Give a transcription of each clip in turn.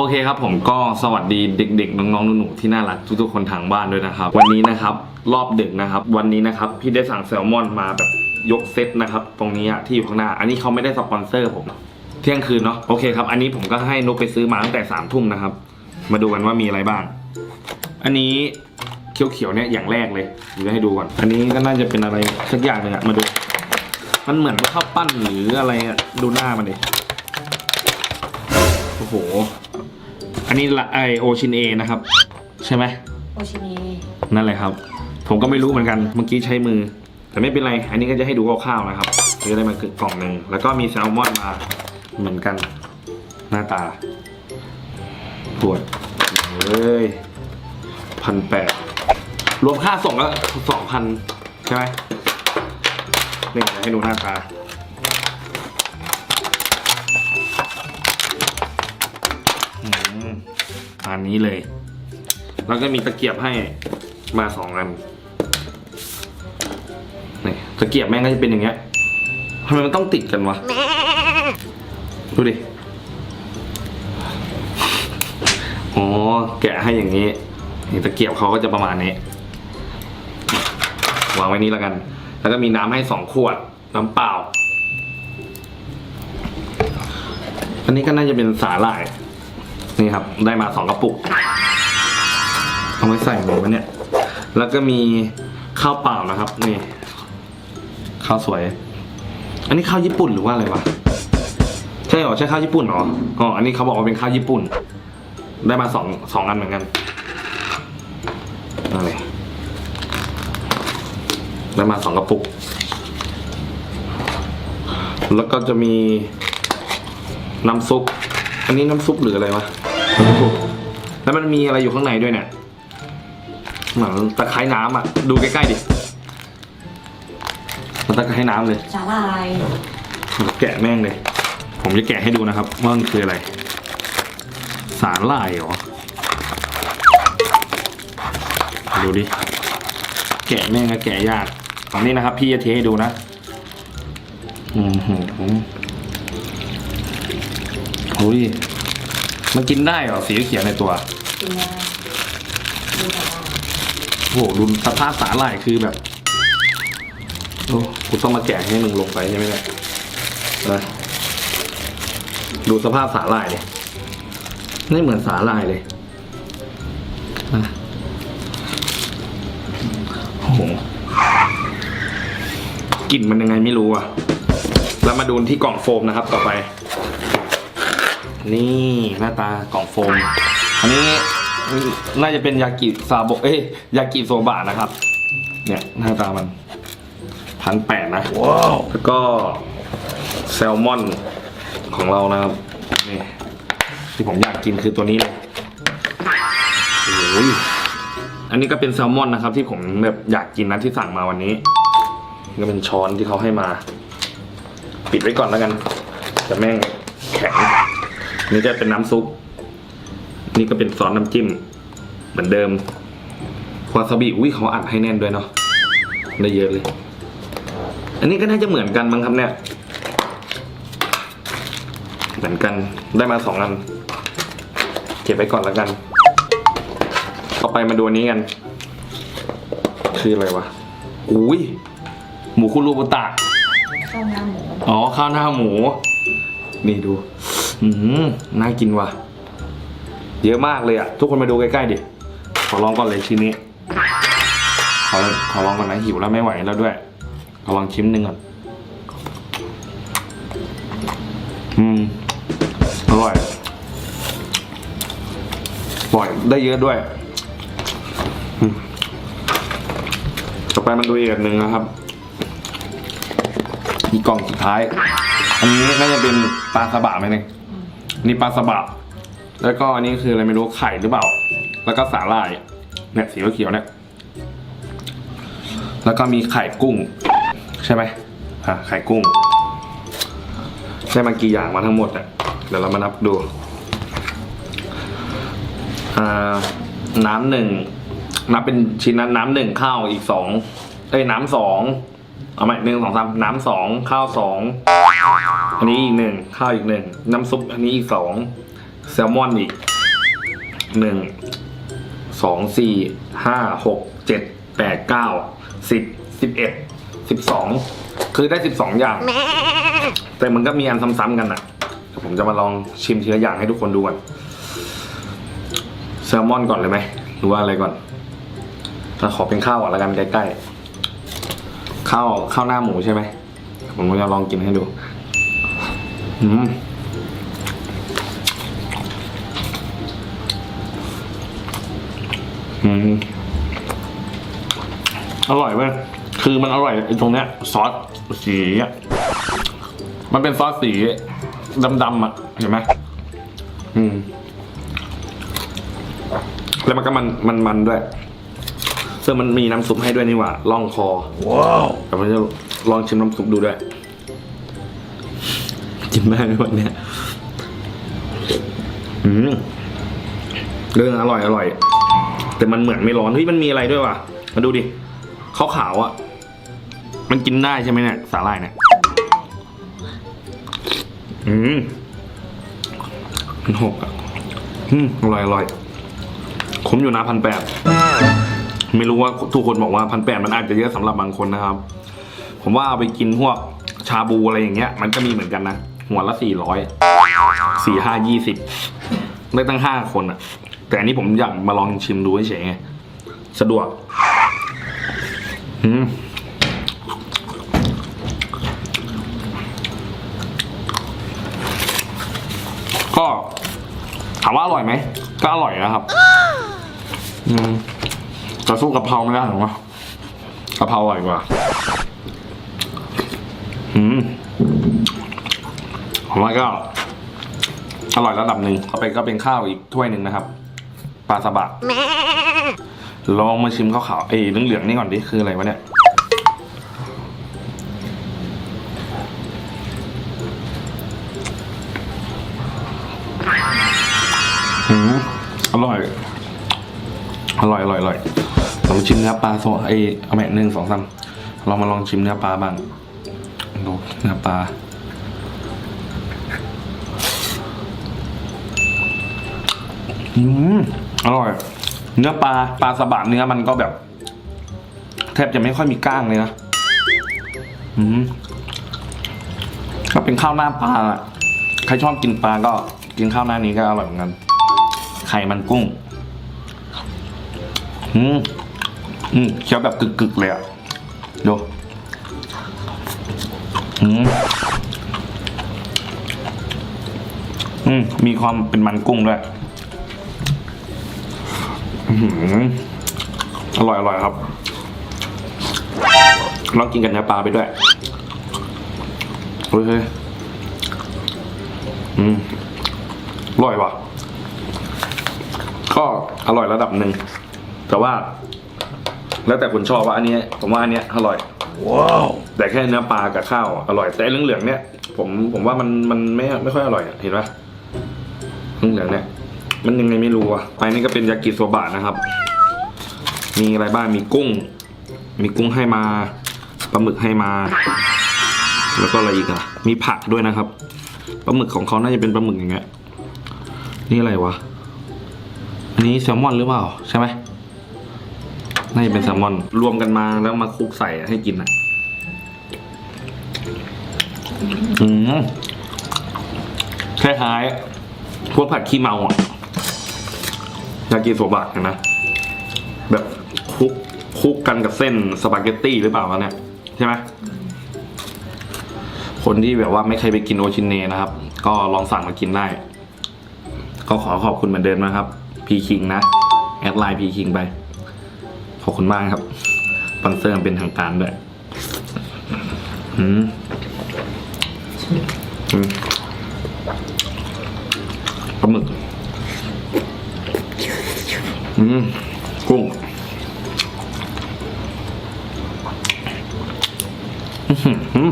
โอเคครับผมก็สวัสดีเด็ก ๆ น้องๆหนูๆที่น่ารักทุกๆคนทางบ้านด้วยนะครับ วันนี้นะครับรอบดึกนะครับ วันนี้นะครับพี่ได้สั่งแซลมอนมาแบบยกเซตนะครับ ตรงนี้อะที่อยู่ข้างหน้า อันนี้เขาไม่ได้สปอนเซอร์ผม เที่ยงคืนเนาะโอเคครับ อันนี้ผมก็ให้นุกไปซื้อมาตั้งแต่สามทุ่มนะครับ มาดูกันว่ามีอะไรบ้าง อันนี้เขียวๆเนี่ยอย่างแรกเลยเดี๋ยวให้ดูก่อนอันนี้ก็น่าจะเป็นอะไรสักอย่างหนึ่งอะมาดู มันเหมือนข้าวปั้นหรืออะไรอะดูหน้ามันดิ โอ้โห อันนี้ละไอโอชินเอนะครับ ใช่ไหมโอชิเนนั่นแหละครับ ผมก็ไม่รู้เหมือนกันเมื่อกี้ใช้มือ แต่ไม่เป็นไร อันนี้ก็จะให้ดูคร่าวๆนะครับซื้ออะไรมากล่องหนึ่งแล้วก็มีแซลมอนมาเหมือนกัน หน้าตาปวดเฮ้ยพันแปดรวมค่าส่งแล้วสองพันใช่ไหมนี่เดี๋ยวให้ดูหน้าตา อันนี้เลย แล้วก็มีตะเกียบให้มาสองอันนี่ตะเกียบแม่งก็จะเป็นอย่างเงี้ยทำไมมันต้องติดกันวะ ดูดิ อ๋อ แกะให้อย่างนี้ นี่ตะเกียบเขาก็จะประมาณนี้ วางไว้นี้แล้วกัน แล้วก็มีน้ำให้สองขวด น้ำเปล่า อันนี้ก็น่าจะเป็นสาหร่าย นี่ครับ ได้มาสองกระปุก เอาไว้ใส่หมูเนี่ย แล้วก็มีข้าวเปล่านะครับ นี่ ข้าวสวย อันนี้ข้าวญี่ปุ่นหรือว่าอะไรวะ ใช่เหรอใช่ข้าวญี่ปุ่นเหรอ อ๋อ อันนี้เขาบอกว่าเป็นข้าวญี่ปุ่น ได้มาสองสองอันเหมือนกันอะไรได้มาสองกระปุก แล้วก็จะมีน้ำซุป อันนี้น้ำซุปหรืออะไรวะ แล้วมันมีอะไรอยู่ข้างในด้วยเนี่ยเหมือนตะไคร้น้ำอะ ดูใกล้ๆดิมันตะไคร้น้ำเลยสาลายแกะแม่งเลย ผมจะแกะให้ดูนะครับว่ามันคืออะไร สารลายเหรอ ดูดิ แกะแม่งก็แกะยากตอนนี้นะครับ พี่จะเทให้ดูนะ อืมหืมโอ้ย มันกินได้เหรอสีเขียวในตัว กินได้ดูสาลายโอ้โหดูสภาพสาหร่ายคือแบบโอ้กูต้องมาแกะให้มึงลงไปใช่ไหมเนี่ยนะดูสภาพสาหร่ายเลยไม่เหมือนสาหร่ายเลยนะโอ้โหกลิ่นมันยังไงไม่รู้อะ แล้วมาดูที่กล่องโฟมนะครับต่อไป นี่หน้าตากล่องโฟม อันนี้น่าจะเป็นยากิซาโบะเอ้ยยากิโซบะนะครับ เนี่ยหน้าตามันพันแปดนะว้าวแล้วก็แซลมอนของเรานะครับนี่ที่ผมอยากกินคือตัวนี้เลยโอ้ยอันนี้ก็เป็นแซลมอนนะครับ ที่ผมแบบอยากกินนะที่สั่งมาวันนี้นี่ก็เป็นช้อนที่เขาให้มา ปิดไว้ก่อนแล้วกันจะแม่งแข็ง นี่จะเป็นน้ำซุป นี่ก็เป็นซอสน้ำจิ้ม เหมือนเดิมวาซาบิอุ้ยเขาอัดให้แน่นด้วยเนาะได้เยอะเลย อันนี้ก็น่าจะเหมือนกันมั้งครับเนี่ยเหมือนกันได้มาสองอัน เก็บไว้ก่อนแล้วกันต่อไปมาดูอันนี้กันคืออะไรวะอุ้ยหมูคุรูบุตะข้าวหน้าหมูอ๋อข้าวหน้าหมู นี่ดู อืมน่ากินว่ะ เยอะมากเลยอะ ทุกคนมาดูใกล้ๆดิ ขอลองก่อนเลยชิ้นนี้ ขอขอลองก่อนนะหิวแล้วไม่ไหวแล้วด้วย ขอลองชิ้นหนึ่งก่อน อืม อร่อยปล่อยได้เยอะด้วยต่อไปมันดูอีกอันหนึ่งนะครับอีกกล่องสุดท้าย อันนี้น่าจะเป็นปลาสบะไหมเนี่ย นี่ปลาสบะแล้วก็อันนี้คืออะไรไม่รู้ไข่หรือเปล่า แล้วก็สาหร่าย เนี่ยสีเขียวเนี่ย แล้วก็มีไข่กุ้ง ใช่ไหมอะไข่กุ้งใช่มากี่อย่างมาทั้งหมดอะเดี๋ยวเรามานับดู อ่า น้ำหนึ่งนับเป็นชิ้นนั้นน้ำหนึ่งข้าวอีกสองเอ้ยน้ำสองเอาใหม่หนึ่งสองสามน้ำสองข้าวสอง อันนี้อีกหนึ่งข้าวอีกหนึ่งน้ำซุปอันนี้อีกสองแซลมอนอีกหนึ่งสองสี่ห้าหกเจ็ดแปดเก้าสิบสิบเอ็ดสิบสองคือได้สิบสองอย่าง แต่มันก็มีอันซ้ำๆกันอะเดี๋ยวผมจะมาลองชิมทีละอย่างให้ทุกคนดูก่อนแซลมอนก่อนเลยไหมหรือว่าอะไรก่อนถ้าขอเป็นข้าวก่อนละกันใกล้ๆข้าวข้าวหน้าหมูใช่ไหมผมก็จะลองกินให้ดู อืมอืมอร่อยเว้ยคือมันอร่อยไอ้ตรงเนี้ย ซอสสีอะมันเป็นซอสสีดำๆอะ เห็นไหมอืม แล้วมันก็มันมันมันด้วย ซึ่งมันมีน้ำซุปให้ด้วยนี่หว่าล่องคอ ว้าวแต่มันจะลองชิมน้ำซุปดูด้วย จิ้มได้ไหมวันเนี้อืมเรื่องอร่อยอร่อย แต่มันเหมือนไม่ร้อนเฮ้ยมันมีอะไรด้วยว่ะ มาดูดิขาวขาวอะ มันกินได้ใช่ไหมเนี่ยสาหร่ายเนี่ยอืมมันหกอะอืมอร่อยอร่อยคุ้มอยู่นะพันแปดไม่รู้ว่าทุกคนบอกว่าพันแปดมันอาจจะเยอะสำหรับบางคนนะครับ ผมว่าเอาไปกินพวกชาบูอะไรอย่างเงี้ย มันก็มีเหมือนกันนะ หัวละสี่ร้อยสี่ห้ายี่สิบได้ตั้งห้าคนอะแต่อันนี้ผมอยากมาลองชิมดูเฉยๆสะดวกอืมก็ถามว่าอร่อยไหมก็อร่อยนะครับ อืมจะสู้กะเพราไม่ได้หรอกวะกะเพราอร่อยกว่า อืม ผมว่าก็อร่อยระดับหนึ่งต่อไปก็เป็นข้าวอีกถ้วยหนึ่งนะครับปลาสบะลองมาชิมข้าวขาวเอ้ยเหลืองๆนี่ก่อนดิคืออะไรวะเนี่ยอืมอร่อย อร่อยอร่อยอร่อยลองชิมเนื้อปลาโซไอเอาแม่หนึ่งสองสามเรามาลองชิมเนื้อปลาบ้างดูเนื้อปลา อืมอร่อย เนื้อปลาปลาสบะเนื้อมันก็แบบ แทบจะไม่ค่อยมีก้างเลยนะอืมก็เป็นข้าวหน้าปลาใครชอบกินปลาก็กินข้าวหน้านี้ก็อร่อยเหมือนกันไข่มันกุ้ง อืมอืมเคี้ยวแบบกึกๆเลยอะดูอืมอืมมีความเป็นมันกุ้งด้วย อือหืออร่อยอร่อยครับ ลองกินกับเนื้อปลาไปด้วยเฮ้ยเฮ้ยอืมอร่อยว่ะ ก็อร่อยระดับหนึ่ง แต่ว่า แล้วแต่คนชอบว่าอันนี้ ผมว่าอันเนี้ยอร่อย ว้าว แต่แค่เนื้อปลากับข้าวอร่อย แต่เหลืองเหลืองๆเนี่ย ผมผมว่ามันมันไม่ไม่ค่อยอร่อยอะเห็นปะเหลืองเหลืองๆเนี่ย มันยังไงไม่รู้อะไปนี่ก็เป็นยากิโซบะนะครับ มีอะไรบ้าง มีกุ้ง มีกุ้งให้มา ปลาหมึกให้มา แล้วก็อะไรอีกอะมีผักด้วยนะครับ ปลาหมึกของเขาน่าจะเป็นปลาหมึกอย่างเงี้ย นี่อะไรวะ อันนี้แซลมอนหรือเปล่า ใช่ไหมน่าจะเป็นแซลมอน รวมกันมาแล้วมาคลุกใส่ให้กินอะอืมคล้ายๆพวกผัดขี้เมาอะากิโซบะเห็นไหมแบบคลุกคลุกกันกับเส้นสปาเกตตี้หรือเปล่าวะเนี่ยใช่ไหมคนที่แบบว่าไม่เคยไปกินโอชินเน่นะครับ ก็ลองสั่งมากินได้ ก็ขอขอบคุณเหมือนเดิมนะครับ พีคิงนะ แอดไลน์พีคิงไป ขอบคุณมากครับสปอนเซอร์เป็นทางการด้วยอืมอืม มกุ้งอื้อหือ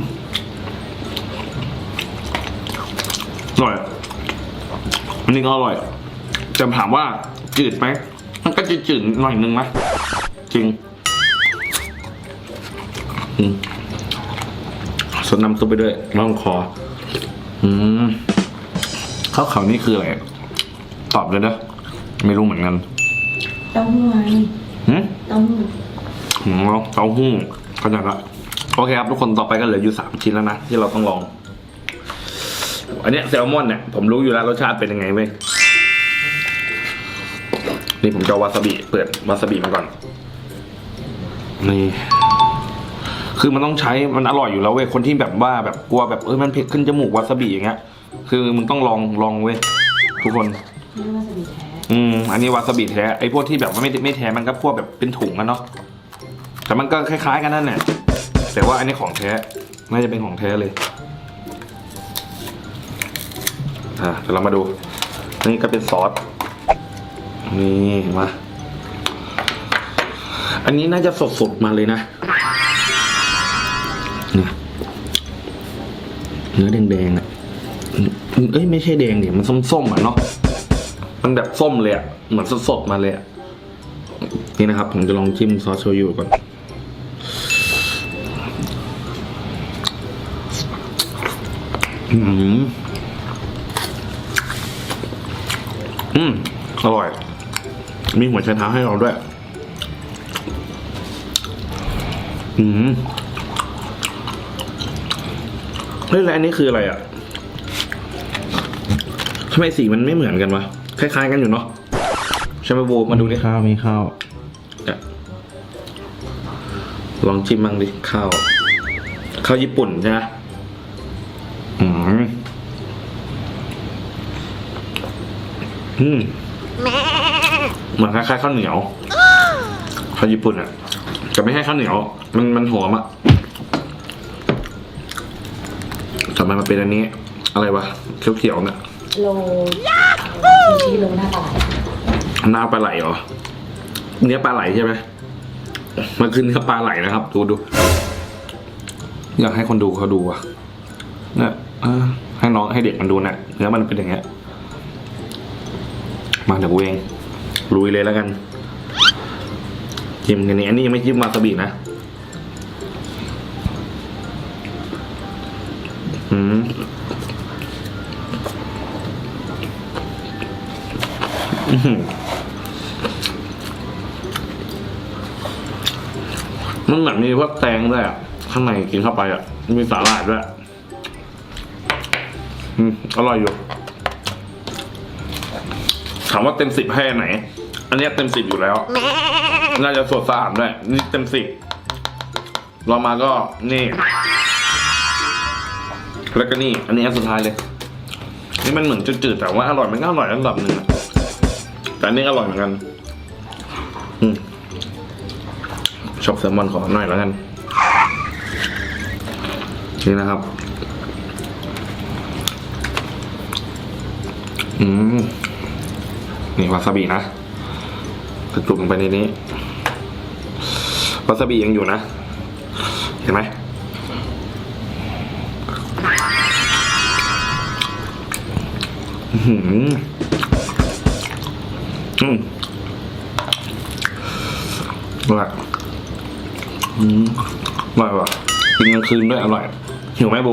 อร่อยอันนี้ก็อร่อยจะถามว่าจืดไหม มันก็จะจืดหน่อยนึงไหมจริงอืมสดน้ำซุปไปด้วยน่องคอ อืมข้าวเขานี่คืออะไร ตอบเลยนะ ไม่รู้เหมือนกัน ต้าหู้ไงหืมเต้าหู้หืมเอาเต้าหู้เข้าใจละโอเคครับทุกคนต่อไปก็เหลืออยู่สามชิ้นแล้วนะที่เราต้องลอง อันเนี้ยแซลมอนเนี่ยผมรู้อยู่แล้วรสชาติเป็นยังไงเว้ยนี่ผมจะเอาวาซาบิเปิดวาซาบิมาก่อนนี่คือมันต้องใช้มันอร่อยอยู่แล้วเว้ยคนที่แบบว่าแบบกลัวแบบเออมันเผ็ดขึ้นจมูกวาซาบิอย่างเงี้ย คือมึงต้องลองลองเว้ยทุกคนนี่วาซาบิแท้ อืม อันนี้วาซาบิแท้ ไอ้พวกที่แบบว่าไม่ไม่แท้มันก็พวกแบบเป็นถุงอะเนาะ แต่มันก็คล้ายๆกันนั่นแหละ แต่ว่าอันนี้ของแท้ น่าจะเป็นของแท้เลย อะเดี๋ยวเรามาดู นี่ก็เป็นซอส นี่มา อันนี้น่าจะสดๆมาเลยนะเนี่ยเนื้อแดงๆอะเอ้ยไม่ใช่แดงดิมันส้มๆอะเนาะ มันแบบส้มเลยอะเหมือนสดๆมาเลยอะนี่นะครับ ผมจะลองจิ้มซอสโชยุก่อนอืมอืมอร่อย มีหัวไชเท้าให้เราด้วย อืมเฮ้ยแล้วอันนี้คืออะไรอะทำไมสีมันไม่เหมือนกันวะ คล้ายๆกันอยู่เนาะใช่ไหมโบมาดูดิข้าวมีข้าวเนี่ยลองชิมบ้างดิข้าวข้าวญี่ปุ่นใช่ไหมอืมอืมเหมือนคล้ายๆข้าวเหนียวข้าวญี่ปุ่นอะจะไม่ให้ข้าวเหนียว มันมันหอมอะทำไมมันเป็นอันนี้ อะไรวะเขียวๆเนี่ยโล ชีชีโลหน้าปลาไหลหน้าปลาไหลเหรอ เนื้อปลาไหลใช่ไหมมันคือเนื้อปลาไหลนะครับ ดูดู อยากให้คนดูเขาดูอะเนี่ยให้น้องให้เด็กมันดูนะเนื้อมันเป็นอย่างเงี้ย มาเดี๋ยวกูเองลุยเลยแล้วกันจิ้มกันนี้อันนี้ยังไม่จิ้มวาซาบินะอืม มันเหมือนมีพวกแตงด้วยอะ ข้างในกินเข้าไปอะ มีสาหร่ายด้วยอืมอร่อยอยู่ ถามว่าเต็มสิบให้ไหน อันนี้เต็มสิบอยู่แล้ว น่าจะสดสะอาดด้วย นี่เต็มสิบเรามาก็นี่ แล้วก็นี่ อันนี้อันสุดท้ายเลย นี่มันเหมือนจืดๆแต่ว่าอร่อยมันก็อร่อยระดับหนึ่ง แต่อันนี้อร่อยเหมือนกัน อืมชอบแซลมอนขอหน่อยแล้วกัน นี่นะครับ อืม นี่วาซาบินะกระจุกลงไปในนี้ วาซาบิยังอยู่นะ เห็นไหม อื้อหือ อืมอร่อยอืมอร่อยว่ะกินกลางคืนด้วยอร่อย หิวไหมโบ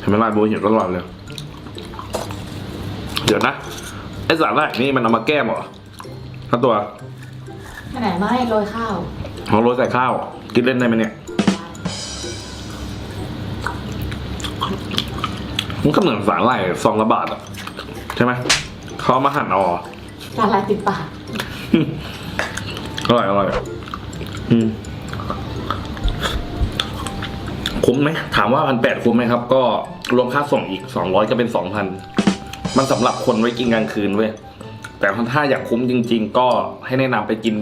เห็นไหมล่ะโบหิวตลอดเลย เดี๋ยวนะไอสาหร่ายนี่มันเอามาแก้มเหรอทั้งตัวขนาดไม่โรยข้าวของโรยใส่ข้าว กินเล่นได้ไหมเนี่ยมันก็เหมือนสาหร่ายซองละบาทอะใช่ไหมเขาเอามาหั่นเอาเหรอ ละลายติดปากอร่อยอร่อยอืมคุ้มไหมถามว่าพันแปดคุ้มไหมครับ ก็รวมค่าส่งอีกสองร้อยก็เป็นสองพันมันสำหรับคนไว้กินกลางคืนเว้ยแต่ถ้าอยากคุ้มจริง ๆ ก็ให้แนะนำไปกิน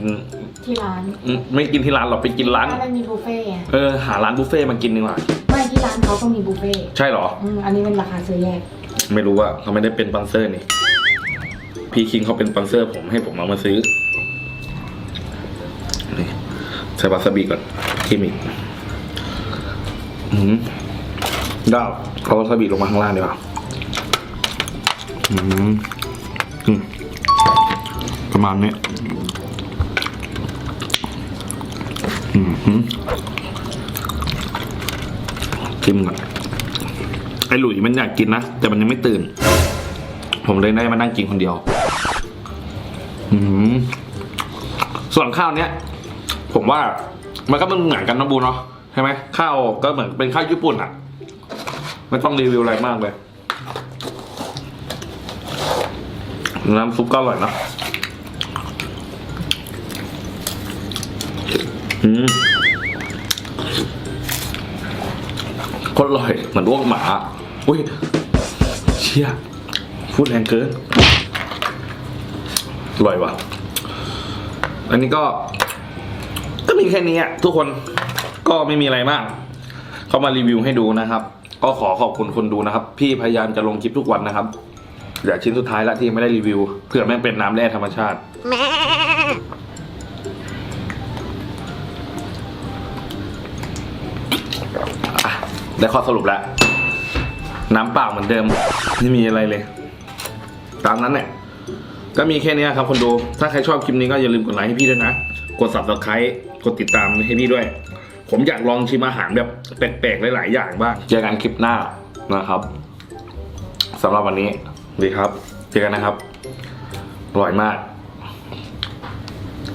ที่ร้านอืมไม่กินที่ร้านหรอกไปกินร้านถ้ามันมีบุฟเฟ่ต์ไงเออหาร้านบุฟเฟ่ต์มากินดีกว่าไม่ที่ร้านเขาต้องมีบุฟเฟ่ต์ใช่เหรออืมอันนี้เป็นราคาซื้อแยก ไม่รู้ว่าเขาไม่ได้เป็นสปอนเซอร์นี่ พี่คิงเขาเป็นสปอนเซอร์ผมให้ผมเอามาซื้อนี่ใส่วาซาบิก่อนทิมอีกอืมดาวเอาวาซาบิลงมาข้างล่างดีกว่าอืมอืมประมาณนี้อืมหืมชิมก่อนไอ้หลุยมันอยากกินนะ แต่มันยังไม่ตื่น ผมเลยได้มานั่งกินคนเดียว ส่วนข้าวเนี้ย ผมว่ามันก็มันเหมือนกันนะบูเนาะใช่ไหมข้าวก็เหมือนเป็นข้าวญี่ปุ่นอะไม่ต้องรีวิวอะไรมากเลยน้ำซุปก็อร่อยนะอืมโคตรอร่อยเหมือนอ้วกหมา อุ้ย เชี่ยพูดแรงเกิน อร่อยว่ะ อันนี้ก็ ก็มีแค่นี้อะทุกคนก็ไม่มีอะไรมาก เข้ามารีวิวให้ดูนะครับ ก็ขอขอบคุณคนดูนะครับ พี่พยายามจะลงคลิปทุกวันนะครับเหลือชิ้นสุดท้ายล้วที่ไม่ได้รีวิวเผื่อแม่งเป็นน้ำแร่ธรรมชาติอ่ได้ข้อสรุปแล้ว น้ำเปล่าเหมือนเดิม ไม่มีอะไรเลย ตามนั้นเนี่ย ก็มีแค่นี้ครับคนดู ถ้าใครชอบคลิปนี้ก็อย่าลืมกดไลค์ให้พี่ด้วยนะ กด subscribe กดติดตามให้พี่ด้วย ผมอยากลองชิมอาหารแบบแปลกๆหลายๆอย่างบ้าง เจอกันคลิปหน้านะครับสำหรับวันนี้สวัสดีครับ เจอกันนะครับอร่อยมาก